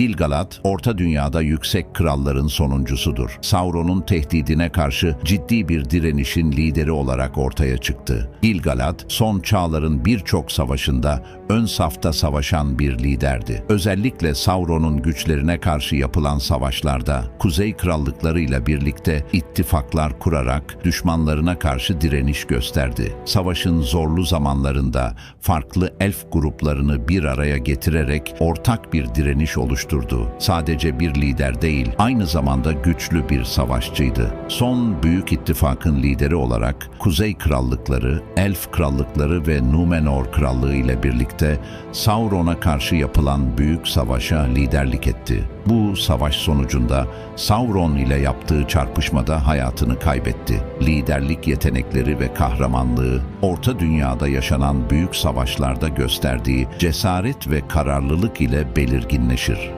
Gilgalad, Orta Dünya'da yüksek kralların sonuncusudur. Sauron'un tehdidine karşı ciddi bir direnişin lideri olarak ortaya çıktı. Gilgalad, son çağların birçok savaşında ön safta savaşan bir liderdi. Özellikle Sauron'un güçlerine karşı yapılan savaşlarda Kuzey Krallıklarıyla birlikte ittifaklar kurarak düşmanlarına karşı direniş gösterdi. Savaşın zorlu zamanlarında farklı elf gruplarını bir araya getirerek ortak bir direniş oluşturdu. Sadece bir lider değil, aynı zamanda güçlü bir savaşçıydı. Son Büyük İttifak'ın lideri olarak Kuzey Krallıkları, Elf Krallıkları ve Númenor Krallığı ile birlikte Sauron'a karşı yapılan büyük savaşa liderlik etti. Bu savaş sonucunda Sauron ile yaptığı çarpışmada hayatını kaybetti. Liderlik yetenekleri ve kahramanlığı, Orta Dünya'da yaşanan büyük savaşlarda gösterdiği cesaret ve kararlılık ile belirginleşir.